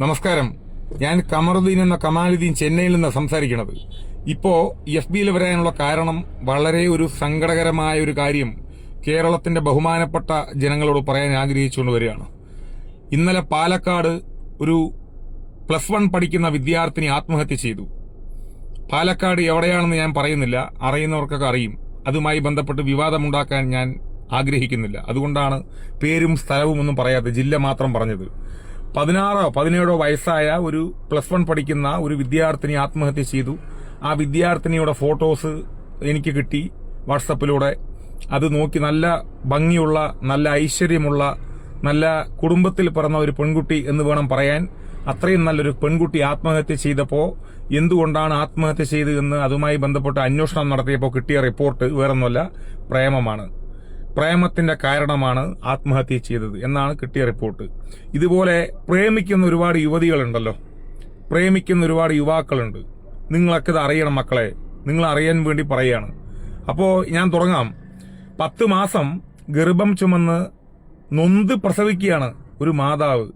നമസ്കാരം. ഞാൻ കമറുദ്ദീൻ എന്ന കമാലുദ്ദീൻ ചെന്നൈയിൽ നിന്ന് സംസാരിക്കുന്നത് ഇപ്പോ എഫ് ബിയിൽ വരാനുള്ള കാരണം വളരെ ഒരു സങ്കടകരമായ ഒരു കാര്യം കേരളത്തിന്റെ ബഹുമാനപ്പെട്ട ജനങ്ങളോട് പറയാൻ ആഗ്രഹിച്ചുകൊണ്ട് വരികയാണ്. ഇന്നലെ പാലക്കാട് ഒരു പ്ലസ് വൺ പഠിക്കുന്ന വിദ്യാർത്ഥിനി ആത്മഹത്യ ചെയ്തു. പാലക്കാട് എവിടെയാണെന്ന് ഞാൻ പറയുന്നില്ല അറിയുന്നവർക്കൊക്കെ അറിയും. അതുമായി ബന്ധപ്പെട്ട് വിവാദമുണ്ടാക്കാൻ ഞാൻ ആഗ്രഹിക്കുന്നില്ല. അതുകൊണ്ടാണ് പേരും സ്ഥലവും ഒന്നും പറയാതെ ജില്ല മാത്രം പറഞ്ഞത്. പതിനാറോ പതിനേഴോ വയസ്സായ ഒരു പ്ലസ് വൺ പഠിക്കുന്ന ഒരു വിദ്യാർത്ഥിനി ആത്മഹത്യ ചെയ്തു. ആ വിദ്യാർത്ഥിനിയുടെ ഫോട്ടോസ് എനിക്ക് കിട്ടി വാട്സപ്പിലൂടെ അത് നോക്കി നല്ല ഭംഗിയുള്ള നല്ല ഐശ്വര്യമുള്ള നല്ല കുടുംബത്തിൽ പിറന്ന ഒരു പെൺകുട്ടി എന്ന് വേണം പറയാൻ. അത്രയും നല്ലൊരു പെൺകുട്ടി ആത്മഹത്യ ചെയ്തപ്പോൾ എന്തുകൊണ്ടാണ് ആത്മഹത്യ ചെയ്തതെന്ന് അതുമായി ബന്ധപ്പെട്ട് അന്വേഷണം നടത്തിയപ്പോൾ കിട്ടിയ റിപ്പോർട്ട് വേറൊന്നുമല്ല പ്രേമമാണ്. പ്രേമത്തിന്റെ കാരണമാണ് ആത്മഹത്യ ചെയ്തത് എന്നാണ് കിട്ടിയ റിപ്പോർട്ട്. ഇതുപോലെ പ്രേമിക്കുന്ന ഒരുപാട് യുവതികളുണ്ടല്ലോ. പ്രേമിക്കുന്ന ഒരുപാട് യുവാക്കളുണ്ട്. നിങ്ങളൊക്കെ ഇത് അറിയണം മക്കളെ. നിങ്ങൾ അറിയാൻ വേണ്ടി പറയാണ് അപ്പോൾ ഞാൻ തുടങ്ങാം. പത്ത് മാസം ഗർഭം ചുമന്ന് നൊന്ത് പ്രസവിക്കുകയാണ് ഒരു മാതാവ്.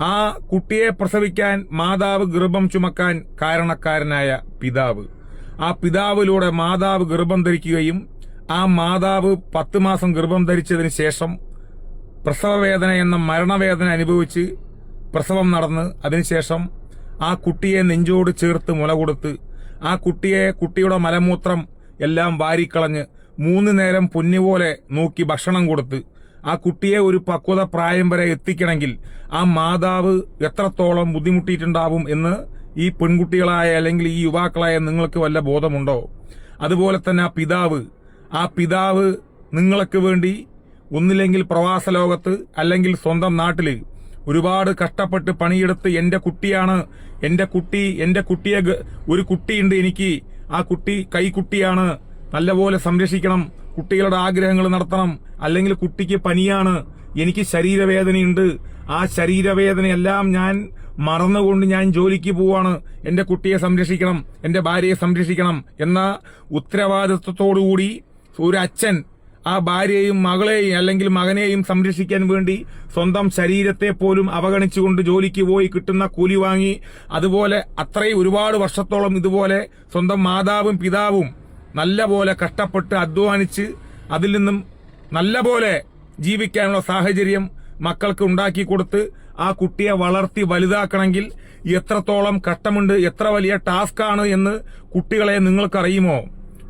ആ കുട്ടിയെ പ്രസവിക്കാൻ മാതാവ് ഗർഭം ചുമക്കാൻ കാരണക്കാരനായ പിതാവ്. ആ പിതാവിലൂടെ മാതാവ് ഗർഭം ധരിക്കുകയും ആ മാതാവ് പത്ത് മാസം ഗർഭം ധരിച്ചതിന് ശേഷം പ്രസവവേദന എന്ന മരണവേദന അനുഭവിച്ച് പ്രസവം നടന്ന് അതിനുശേഷം ആ കുട്ടിയെ നെഞ്ചോട് ചേർത്ത് മുല കൊടുത്ത് ആ കുട്ടിയെ കുട്ടിയുടെ മലമൂത്രം എല്ലാം വാരിക്കളഞ്ഞ് മൂന്ന് നേരം പൊന്നുപോലെ നോക്കി ഭക്ഷണം കൊടുത്ത് ആ കുട്ടിയെ ഒരു പക്വത പ്രായം വരെ എത്തിക്കണമെങ്കിൽ ആ മാതാവ് എത്രത്തോളം ബുദ്ധിമുട്ടിയിട്ടുണ്ടാവും എന്ന് ഈ പെൺകുട്ടികളായ അല്ലെങ്കിൽ ഈ യുവാക്കളായ നിങ്ങൾക്ക് വല്ല ബോധമുണ്ടോ? അതുപോലെ തന്നെ ആ പിതാവ് ആ പിതാവ് നിങ്ങൾക്ക് വേണ്ടി ഒന്നില്ലെങ്കിൽ പ്രവാസ ലോകത്ത് അല്ലെങ്കിൽ സ്വന്തം നാട്ടിൽ ഒരുപാട് കഷ്ടപ്പെട്ട് പണിയെടുത്ത് എന്റെ കുട്ടിയാണ് എന്റെ കുട്ടി എന്റെ കുട്ടിയെ ഒരു കുട്ടിയുണ്ട് എനിക്ക് ആ കുട്ടി കൈക്കുട്ടിയാണ്. നല്ലപോലെ സംരക്ഷിക്കണം കുട്ടികളുടെ ആഗ്രഹങ്ങൾ നടത്തണം അല്ലെങ്കിൽ കുട്ടിക്ക് പനിയാണ് എനിക്ക് ശരീരവേദനയുണ്ട്. ആ ശരീരവേദനയെല്ലാം ഞാൻ മറന്നുകൊണ്ട് ഞാൻ ജോലിക്ക് പോവാണ്. എന്റെ കുട്ടിയെ സംരക്ഷിക്കണം എന്റെ ഭാര്യയെ സംരക്ഷിക്കണം എന്ന ഉത്തരവാദിത്വത്തോടുകൂടി ഒരു അച്ഛൻ ആ ഭാര്യയെയും മകളെയും അല്ലെങ്കിൽ മകനെയും സംരക്ഷിക്കാൻ വേണ്ടി സ്വന്തം ശരീരത്തെ പോലും അവഗണിച്ചുകൊണ്ട് ജോലിക്ക് പോയി കിട്ടുന്ന കൂലി വാങ്ങി അതുപോലെ അത്രയും ഒരുപാട് വർഷത്തോളം ഇതുപോലെ സ്വന്തം മാതാവും പിതാവും നല്ല പോലെ കഷ്ടപ്പെട്ട് അധ്വാനിച്ച് അതിൽ നിന്നും നല്ല പോലെ ജീവിക്കാനുള്ള സാഹചര്യം മക്കൾക്ക് ഉണ്ടാക്കി കൊടുത്ത് ആ കുട്ടിയെ വളർത്തി വലുതാക്കണമെങ്കിൽ എത്രത്തോളം കഷ്ടമുണ്ട് എത്ര വലിയ ടാസ്ക് ആണ് എന്ന് കുട്ടികളെ നിങ്ങൾക്കറിയുമോ?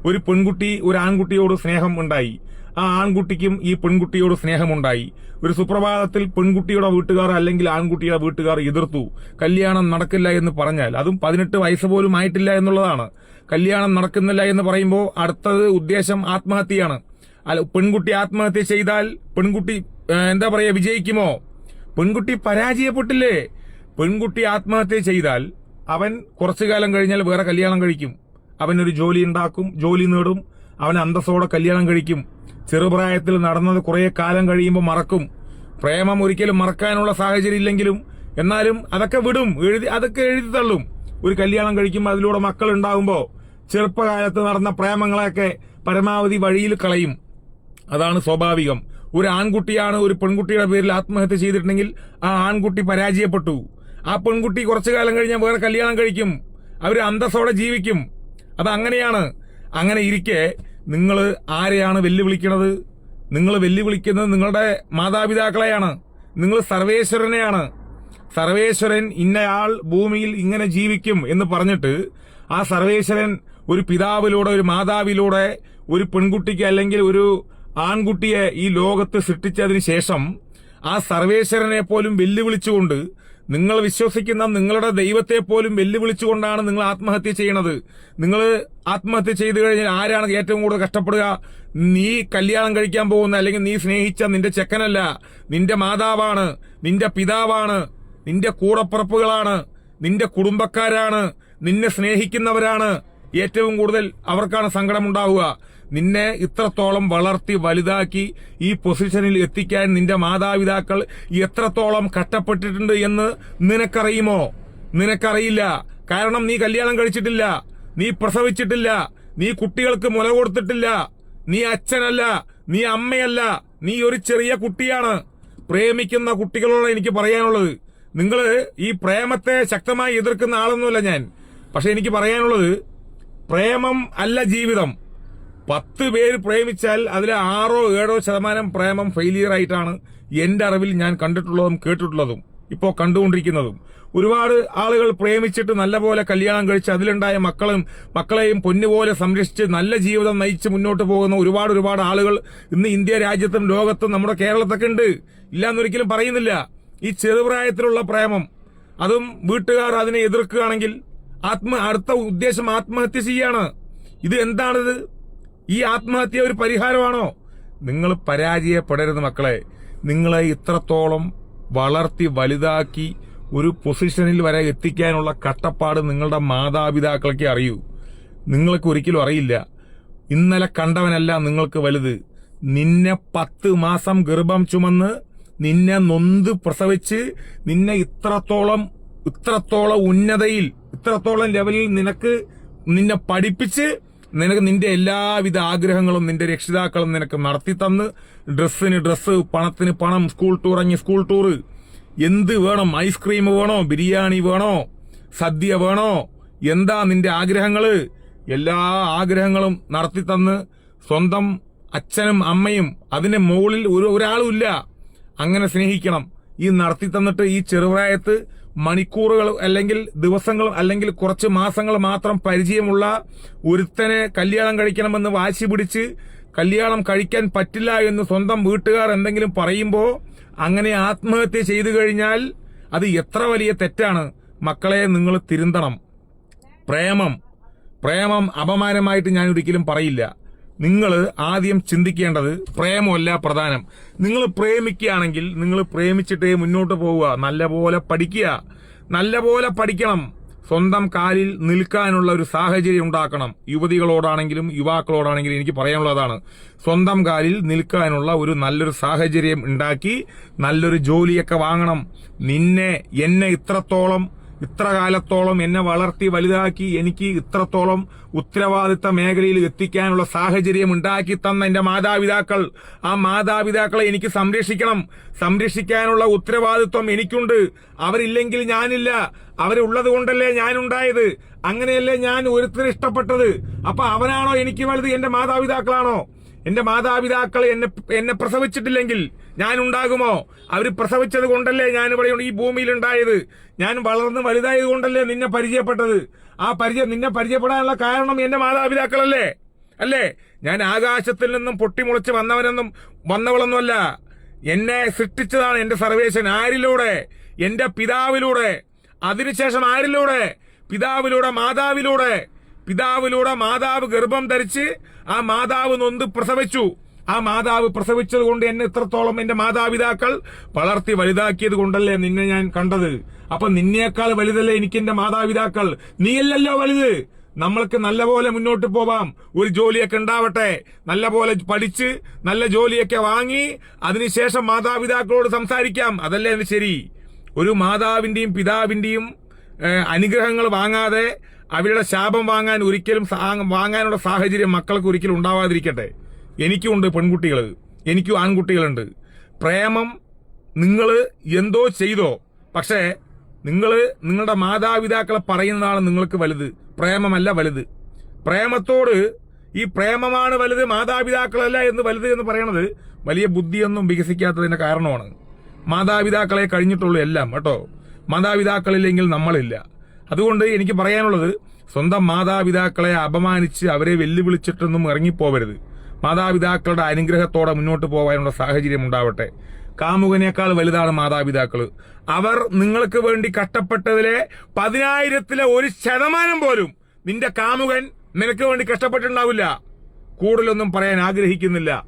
ഒരു പെൺകുട്ടി ഒരു ആൺകുട്ടിയോട് സ്നേഹം ഉണ്ടായി. ആ ആൺകുട്ടിക്കും ഈ പെൺകുട്ടിയോട് സ്നേഹമുണ്ടായി. ഒരു സുപ്രഭാതത്തിൽ പെൺകുട്ടിയുടെ വീട്ടുകാർ അല്ലെങ്കിൽ ആൺകുട്ടിയുടെ വീട്ടുകാർ എതിർത്തു. കല്യാണം നടക്കില്ല എന്ന് പറഞ്ഞാൽ അതും പതിനെട്ട് വയസ്സ് പോലും ആയിട്ടില്ല എന്നുള്ളതാണ്. കല്യാണം നടക്കുന്നില്ല എന്ന് പറയുമ്പോൾ അടുത്തത് ഉദ്ദേശം ആത്മഹത്യയാണ്. അല്ല പെൺകുട്ടി ആത്മഹത്യ ചെയ്താൽ പെൺകുട്ടി എന്താ പറയാ വിജയിക്കുമോ? പെൺകുട്ടി പരാജയപ്പെട്ടില്ലേ? പെൺകുട്ടി ആത്മഹത്യ ചെയ്താൽ അവൻ കുറച്ചു കാലം കഴിഞ്ഞാൽ വേറെ കല്യാണം കഴിക്കും. അവനൊരു ജോലി ഉണ്ടാക്കും ജോലി നേടും അവൻ അന്തസ്സോടെ കല്യാണം കഴിക്കും. ചെറുപ്രായത്തിൽ നടന്നത് കുറേ കാലം കഴിയുമ്പോൾ മറക്കും. പ്രേമം ഒരിക്കലും മറക്കാനുള്ള സാഹചര്യം ഇല്ലെങ്കിലും എന്നാലും അതൊക്കെ വിടും എഴുതി അതൊക്കെ എഴുതി തള്ളും. ഒരു കല്യാണം കഴിക്കുമ്പോൾ അതിലൂടെ മക്കൾ ഉണ്ടാകുമ്പോൾ ചെറുപ്പകാലത്ത് നടന്ന പ്രേമങ്ങളെയൊക്കെ പരമാവധി വഴിയിൽ കളയും. അതാണ് സ്വാഭാവികം. ഒരു ആൺകുട്ടിയാണ് ഒരു പെൺകുട്ടിയുടെ പേരിൽ ആത്മഹത്യ ചെയ്തിട്ടുണ്ടെങ്കിൽ ആ ആൺകുട്ടി പരാജയപ്പെട്ടു. ആ പെൺകുട്ടി കുറച്ചു കാലം കഴിഞ്ഞാൽ വേറെ കല്യാണം കഴിക്കും. അവർ അന്തസ്സോടെ ജീവിക്കും. അത് അങ്ങനെയാണ് അങ്ങനെ ഇരിക്കെ നിങ്ങൾ ആരെയാണ് വെല്ലുവിളിക്കുന്നത് നിങ്ങൾ വെല്ലുവിളിക്കുന്നത് നിങ്ങളുടെ മാതാപിതാക്കളെയാണ്. നിങ്ങൾ സർവേശ്വരനെയാണ്. സർവേശ്വരൻ ഇന്നയാൾ ഭൂമിയിൽ ഇങ്ങനെ ജീവിക്കും എന്ന് പറഞ്ഞിട്ട് ആ സർവേശ്വരൻ ഒരു പിതാവിലൂടെ ഒരു മാതാവിലൂടെ ഒരു പെൺകുട്ടിക്ക് അല്ലെങ്കിൽ ഒരു ആൺകുട്ടിയെ ഈ ലോകത്ത് സൃഷ്ടിച്ചതിന് ശേഷം ആ സർവേശ്വരനെ പോലും വെല്ലുവിളിച്ചുകൊണ്ട് നിങ്ങൾ വിശ്വസിക്കുന്ന നിങ്ങളുടെ ദൈവത്തെ പോലും വെല്ലുവിളിച്ചുകൊണ്ടാണ് നിങ്ങൾ ആത്മഹത്യ ചെയ്യണത്. നിങ്ങൾ ആത്മഹത്യ ചെയ്തു കഴിഞ്ഞാൽ ആരാണ് ഏറ്റവും കൂടുതൽ കഷ്ടപ്പെടുക? നീ കല്യാണം കഴിക്കാൻ പോകുന്ന അല്ലെങ്കിൽ നീ സ്നേഹിച്ച നിന്റെ ചെക്കനല്ല. നിന്റെ മാതാവാണ് നിന്റെ പിതാവാണ് നിന്റെ കൂടപ്പുറപ്പുകളാണ് നിന്റെ കുടുംബക്കാരാണ് നിന്നെ സ്നേഹിക്കുന്നവരാണ്. ഏറ്റവും കൂടുതൽ അവർക്കാണ് സങ്കടമുണ്ടാവുക. നിന്നെ ഇത്രത്തോളം വളർത്തി വലുതാക്കി ഈ പൊസിഷനിൽ എത്തിക്കാൻ നിന്റെ മാതാപിതാക്കൾ എത്രത്തോളം കഷ്ടപ്പെട്ടിട്ടുണ്ട് എന്ന് നിനക്കറിയുമോ? നിനക്കറിയില്ല. കാരണം നീ കല്യാണം കഴിച്ചിട്ടില്ല. നീ പ്രസവിച്ചിട്ടില്ല. നീ കുട്ടികൾക്ക് മുല കൊടുത്തിട്ടില്ല. നീ അച്ഛനല്ല. നീ അമ്മയല്ല. നീ ഒരു ചെറിയ കുട്ടിയാണ്. പ്രേമിക്കുന്ന കുട്ടികളോട് എനിക്ക് പറയാനുള്ളത്. നിങ്ങൾ ഈ പ്രേമത്തെ ശക്തമായി എതിർക്കുന്ന ആളൊന്നുമല്ല ഞാൻ. പക്ഷെ എനിക്ക് പറയാനുള്ളത് പ്രേമം അല്ല ജീവിതം. പത്ത് പേര് പ്രേമിച്ചാൽ അതിൽ ആറോ ഏഴോ ശതമാനം പ്രേമം ഫെയിലിയർ ആയിട്ടാണ് എന്റെ അറിവിൽ ഞാൻ കണ്ടിട്ടുള്ളതും കേട്ടിട്ടുള്ളതും ഇപ്പോൾ കണ്ടുകൊണ്ടിരിക്കുന്നതും. ഒരുപാട് ആളുകൾ പ്രേമിച്ചിട്ട് നല്ലപോലെ കല്യാണം കഴിച്ച് അതിലുണ്ടായ മക്കളും മക്കളെയും പൊന്നുപോലെ സംരക്ഷിച്ച് നല്ല ജീവിതം നയിച്ച് മുന്നോട്ട് പോകുന്ന ഒരുപാട് ഒരുപാട് ആളുകൾ ഇന്ന് ഇന്ത്യ രാജ്യത്തും ലോകത്തും നമ്മുടെ കേരളത്തൊക്കെ ഉണ്ട്. ഇല്ലാന്നൊരിക്കലും പറയുന്നില്ല. ഈ ചെറുപ്രായത്തിലുള്ള പ്രേമം അതും വീട്ടുകാർ അതിനെ എതിർക്കുകയാണെങ്കിൽ ആത്മ അടുത്ത ഉദ്ദേശം ആത്മഹത്യ ചെയ്യാണ്. ഇത് എന്താണിത്? ഈ ആത്മഹത്യ ഒരു പരിഹാരമാണോ? നിങ്ങൾ പരാജയപ്പെടരുത് മക്കളെ. നിങ്ങളെ ഇത്രത്തോളം വളർത്തി വലുതാക്കി ഒരു പൊസിഷനിൽ വരെ എത്തിക്കാനുള്ള കട്ടപ്പാട് നിങ്ങളുടെ മാതാപിതാക്കൾക്ക് അറിയൂ. നിങ്ങൾക്ക് ഒരിക്കലും അറിയില്ല. ഇന്നലെ കണ്ടവനല്ല നിങ്ങൾക്ക് വലുത്. നിന്നെ പത്ത് മാസം ഗർഭം ചുമന്ന് നിന്നെ നൊന്ത് പ്രസവിച്ച് നിന്നെ ഇത്രത്തോളം ഇത്രത്തോളം ഉന്നതയിൽ ഇത്രത്തോളം ലെവലിൽ നിനക്ക് നിന്നെ പഠിപ്പിച്ച് നിനക്ക് നിന്റെ എല്ലാവിധ ആഗ്രഹങ്ങളും നിന്റെ രക്ഷിതാക്കളും നിനക്ക് നടത്തി തന്ന് ഡ്രസ്സിന് ഡ്രസ്സ് പണത്തിന് പണം സ്കൂൾ ടൂർ സ്കൂൾ ടൂർ. എന്ത് വേണം? ഐസ്ക്രീം വേണോ? ബിരിയാണി വേണോ? സദ്യ വേണോ? എന്താ നിന്റെ ആഗ്രഹങ്ങൾ എല്ലാ ആഗ്രഹങ്ങളും നടത്തി തന്ന് സ്വന്തം അച്ഛനും അമ്മയും അതിന്റെ മുകളിൽ ഒരു ഒരാളുമില്ല അങ്ങനെ സ്നേഹിക്കണം. ഈ നടത്തി തന്നിട്ട് ഈ ചെറുപ്രായത്ത് മണിക്കൂറുകൾ അല്ലെങ്കിൽ ദിവസങ്ങൾ അല്ലെങ്കിൽ കുറച്ച് മാസങ്ങൾ മാത്രം പരിചയമുള്ള ഒരുത്തനെ കല്യാണം കഴിക്കണമെന്ന് വാശി പിടിച്ച് കല്യാണം കഴിക്കാൻ പറ്റില്ല എന്ന് സ്വന്തം വീട്ടുകാർ എന്തെങ്കിലും പറയുമ്പോൾ അങ്ങനെ ആത്മഹത്യ ചെയ്തു കഴിഞ്ഞാൽ അത് എത്ര വലിയ തെറ്റാണ്. മക്കളെ നിങ്ങൾ തിരുന്തണം. പ്രേമം. പ്രേമം അപമാനമായിട്ട് ഞാൻ ഒരിക്കലും പറയില്ല. നിങ്ങൾ ആദ്യം ചിന്തിക്കേണ്ടത് പ്രേമമല്ല പ്രധാനം. നിങ്ങൾ പ്രേമിക്കുകയാണെങ്കിൽ നിങ്ങൾ പ്രേമിച്ചിട്ടേ മുന്നോട്ട് പോവുക. നല്ലപോലെ പഠിക്കുക. നല്ലപോലെ പഠിക്കണം. സ്വന്തം കാലിൽ നിൽക്കാനുള്ള ഒരു സാഹചര്യം ഉണ്ടാക്കണം. യുവതികളോടാണെങ്കിലും യുവാക്കളോടാണെങ്കിലും എനിക്ക് പറയാനുള്ളതാണ്. സ്വന്തം കാലിൽ നിൽക്കാനുള്ള ഒരു നല്ലൊരു സാഹചര്യം ഉണ്ടാക്കി നല്ലൊരു ജോലിയൊക്കെ വാങ്ങണം. നിന്നെ എന്നെ ഇത്രത്തോളം ഇത്ര കാലത്തോളം എന്നെ വളർത്തി വലുതാക്കി എനിക്ക് ഇത്രത്തോളം ഉത്തരവാദിത്ത മേഖലയിൽ എത്തിക്കാനുള്ള സാഹചര്യം ഉണ്ടാക്കി തന്ന എന്റെ മാതാപിതാക്കൾ. ആ മാതാപിതാക്കളെ എനിക്ക് സംരക്ഷിക്കണം. സംരക്ഷിക്കാനുള്ള ഉത്തരവാദിത്വം എനിക്കുണ്ട്. അവരില്ലെങ്കിൽ ഞാനില്ല. അവരുള്ളത് കൊണ്ടല്ലേ ഞാനുണ്ടായത്. അങ്ങനെയല്ലേ ഞാൻ ഒരുത്തിന് ഇഷ്ടപ്പെട്ടത്. അപ്പൊ അവനാണോ എനിക്ക് വലുത്? എന്റെ മാതാപിതാക്കളാണോ? എന്റെ മാതാപിതാക്കൾ എന്നെ എന്നെ പ്രസവിച്ചിട്ടില്ലെങ്കിൽ ഞാൻ ഉണ്ടാകുമോ അവർ പ്രസവിച്ചത് കൊണ്ടല്ലേ ഞാൻ ഇവിടെ ഈ ഭൂമിയിൽ ഉണ്ടായത് ഞാൻ വളർന്ന് വലുതായത് കൊണ്ടല്ലേ നിന്നെ പരിചയപ്പെട്ടത്. ആ പരിചയം നിന്നെ പരിചയപ്പെടാനുള്ള കാരണം എന്റെ മാതാപിതാക്കളല്ലേ? അല്ലേ? ഞാൻ ആകാശത്തിൽ നിന്നും പൊട്ടിമുളച്ച് വന്നവനെന്നും വന്നവളൊന്നുമല്ല. എന്നെ സൃഷ്ടിച്ചതാണ് എന്റെ സർവേശൻ. ആരിലൂടെ? എന്റെ പിതാവിലൂടെ. അതിനുശേഷം ആരിലൂടെ? പിതാവിലൂടെ മാതാവിലൂടെ. പിതാവിലൂടെ മാതാവ് ഗർഭം ധരിച്ച് ആ മാതാവ് നൊന്ത് പ്രസവിച്ചു. ആ മാതാവ് പ്രസവിച്ചത് കൊണ്ട് എന്നെ ഇത്രത്തോളം എന്റെ മാതാപിതാക്കൾ വളർത്തി വലുതാക്കിയത് കൊണ്ടല്ലേ നിന്നെ ഞാൻ കണ്ടത്. അപ്പൊ നിന്നേക്കാൾ വലുതല്ലേ എനിക്ക് എന്റെ മാതാപിതാക്കൾ? നീയല്ലല്ലോ വലുത്. നമ്മൾക്ക് നല്ലപോലെ മുന്നോട്ട് പോവാം. ഒരു ജോലിയൊക്കെ ഉണ്ടാവട്ടെ. നല്ലപോലെ പഠിച്ച് നല്ല ജോലിയൊക്കെ വാങ്ങി അതിനുശേഷം മാതാപിതാക്കളോട് സംസാരിക്കാം. അതല്ലേ അത് ശരി. ഒരു മാതാവിന്റെയും പിതാവിന്റെയും അനുഗ്രഹങ്ങൾ വാങ്ങാതെ അവരുടെ ശാപം വാങ്ങാൻ ഒരിക്കലും വാങ്ങാനുള്ള സാഹചര്യം മക്കൾക്ക് ഒരിക്കലും ഉണ്ടാവാതിരിക്കട്ടെ. എനിക്കുണ്ട് പെൺകുട്ടികൾ എനിക്കും ആൺകുട്ടികളുണ്ട്. പ്രേമം നിങ്ങൾ എന്തോ ചെയ്തോ. പക്ഷേ നിങ്ങൾ നിങ്ങളുടെ മാതാപിതാക്കളെ പറയുന്നതാണ് നിങ്ങൾക്ക് വലുത്. പ്രേമമല്ല വലുത്. പ്രേമത്തോട് ഈ പ്രേമമാണ് വലുത് മാതാപിതാക്കളല്ല എന്ന് വലുത് എന്ന് പറയണത് വലിയ ബുദ്ധിയൊന്നും വികസിക്കാത്തതിന്റെ കാരണമാണ്. മാതാപിതാക്കളെ കഴിഞ്ഞിട്ടുള്ളൂ എല്ലാം കേട്ടോ. മാതാപിതാക്കളില്ലെങ്കിൽ നമ്മളില്ല. അതുകൊണ്ട് എനിക്ക് പറയാനുള്ളത് സ്വന്തം മാതാപിതാക്കളെ അപമാനിച്ച് അവരെ വെല്ലുവിളിച്ചിട്ടൊന്നും ഇറങ്ങിപ്പോവരുത്. മാതാപിതാക്കളുടെ അനുഗ്രഹത്തോടെ മുന്നോട്ട് പോകാനുള്ള സാഹചര്യം ഉണ്ടാവട്ടെ. കാമുകനേക്കാൾ വലുതാണ് മാതാപിതാക്കൾ അവർ നിങ്ങൾക്ക് വേണ്ടി കഷ്ടപ്പെട്ടതിലെ പതിനായിരത്തിലെ ഒരു ശതമാനം പോലും നിന്റെ കാമുകൻ നിനക്ക് വേണ്ടി കഷ്ടപ്പെട്ടിട്ടുണ്ടാവില്ല. കൂടുതലൊന്നും പറയാൻ ആഗ്രഹിക്കുന്നില്ല.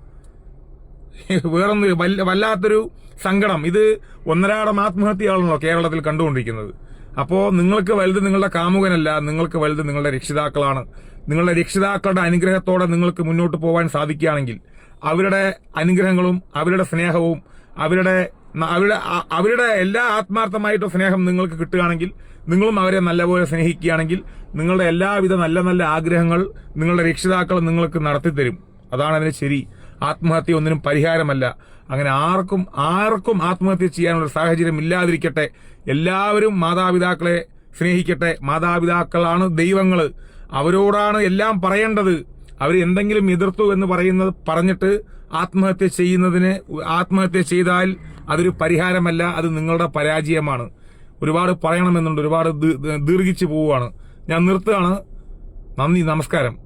വേറൊന്നും വല്ല- വല്ലാത്തൊരു സങ്കടം. ഇത് ഒന്നരാടം ആത്മഹത്യയാണല്ലോ കേരളത്തിൽ കണ്ടുകൊണ്ടിരിക്കുന്നത്. അപ്പോ നിങ്ങൾക്ക് വലുത് നിങ്ങളുടെ കാമുകനല്ല നിങ്ങൾക്ക് വലുത് നിങ്ങളുടെ രക്ഷിതാക്കളാണ്. നിങ്ങളുടെ രക്ഷിതാക്കളുടെ അനുഗ്രഹത്തോടെ നിങ്ങൾക്ക് മുന്നോട്ട് പോകാൻ സാധിക്കുകയാണെങ്കിൽ അവരുടെ അനുഗ്രഹങ്ങളും അവരുടെ സ്നേഹവും അവരുടെ അവരുടെ അവരുടെ എല്ലാ ആത്മാർത്ഥമായിട്ടുള്ള സ്നേഹം നിങ്ങൾക്ക് കിട്ടുകയാണെങ്കിൽ നിങ്ങളും അവരെ നല്ലപോലെ സ്നേഹിക്കുകയാണെങ്കിൽ നിങ്ങളുടെ എല്ലാവിധ നല്ല നല്ല ആഗ്രഹങ്ങൾ നിങ്ങളുടെ രക്ഷിതാക്കൾ നിങ്ങൾക്ക് നടത്തിത്തരും. അതാണ് അതിന് ശരി. ആത്മഹത്യ ഒന്നിനും പരിഹാരമല്ല. അങ്ങനെ ആർക്കും ആർക്കും ആത്മഹത്യ ചെയ്യാനുള്ള സാഹചര്യം ഇല്ലാതിരിക്കട്ടെ. എല്ലാവരും മാതാപിതാക്കളെ സ്നേഹിക്കട്ടെ. മാതാപിതാക്കളാണ് ദൈവങ്ങൾ അവരോടാണ് എല്ലാം പറയേണ്ടത്. അവർ എന്തെങ്കിലും എതിർത്തു എന്ന് പറയുന്നത് പറഞ്ഞിട്ട് ആത്മഹത്യ ചെയ്യുന്നതിന് ആത്മഹത്യ ചെയ്താൽ അതൊരു പരിഹാരമല്ല അത് നിങ്ങളുടെ പരാജയമാണ്. ഒരുപാട് പറയണമെന്നുണ്ട് ഒരുപാട് ദീർഘിച്ചു പോവുകയാണ്. ഞാൻ നിർത്തുകയാണ്. നന്ദി നമസ്കാരം.